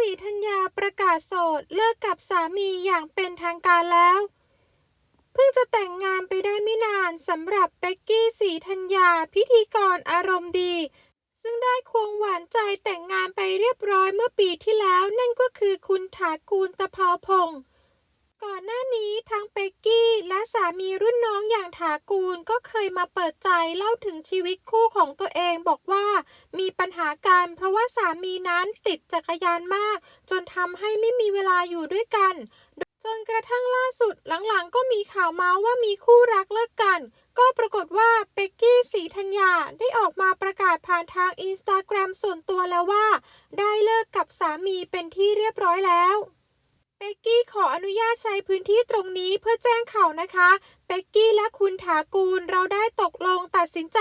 สีธัญญาประกาศโสดเลิกกับสามีอย่างเป็นทางการแล้ว เพิ่งจะแต่งงานไปได้ไม่นานสำหรับเป็กกี้สีธัญญาพิธีกรอารมณ์ดี ซึ่งได้ควงหวานใจแต่งงานไปเรียบร้อยเมื่อปีที่แล้วนั่นก็คือคุณถากูลตะเภาพงศ์ก่อนหน้านี้ทางเป็กกี้ สามีรุ่นน้องอย่างถากูลก็เคยมาเปิดใจเล่าถึงชีวิตคู่ของตัวเองบอกว่ามีปัญหากันเพราะว่าสามีนั้นติดจักรยานมาก จนทำให้ไม่มีเวลาอยู่ด้วยกัน จนกระทั่งล่าสุดหลังๆ ก็มีข่าวมาว่ามีคู่รักเลิกกัน ก็ปรากฏว่าเป็กกี้สีธัญญาได้ออกมาประกาศผ่านทางอินสตาแกรมส่วนตัวแล้วว่า ได้เลิกกับสามีเป็นที่เรียบร้อยแล้ว เป็กกี้ขออนุญาตใช้พื้นที่ตรงนี้เพื่อแจ้งข่าวนะคะ เป็กกี้และคุณถากูลเราได้ตกลงตัดสินใจ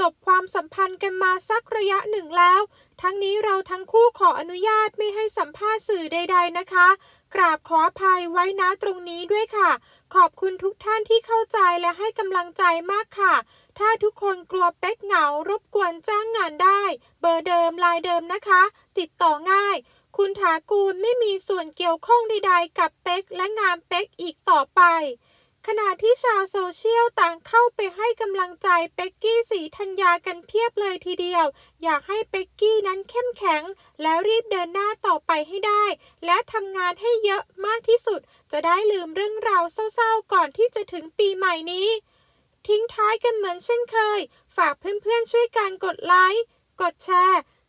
จบความสัมพันธ์กันมาสักระยะหนึ่งแล้ว ทั้งนี้เราทั้งคู่ขออนุญาตไม่ให้สัมภาษณ์สื่อใด ๆนะคะ กราบขออภัยไว้นะตรงนี้ด้วยค่ะ ขอบคุณทุกท่านที่เข้าใจและให้กำลังใจมากค่ะ ถ้าทุกคนกลัวเป็กเหงารบกวนจ้างงานได้ เบอร์เดิมลายเดิมนะคะ ติดต่อง่าย คุณถากูลไม่มีส่วนเกี่ยวข้องใดๆกับเป็กและงานเป็กอีกต่อไป ขณะที่ชาวโซเชียลต่างเข้าไปให้กำลังใจเป็กกี้สีธัญญากันเพียบเลยทีเดียว อยากให้เป็กกี้นั้นเข้มแข็ง แล้วรีบเดินหน้าต่อไปให้ได้ และทำงานให้เยอะมากที่สุด จะได้ลืมเรื่องราวเศร้าๆ ก่อนที่จะถึงปีใหม่นี้ ทิ้งท้ายกันเหมือนเช่นเคย ฝากเพื่อนๆช่วยกันกดไลค์กดแชร์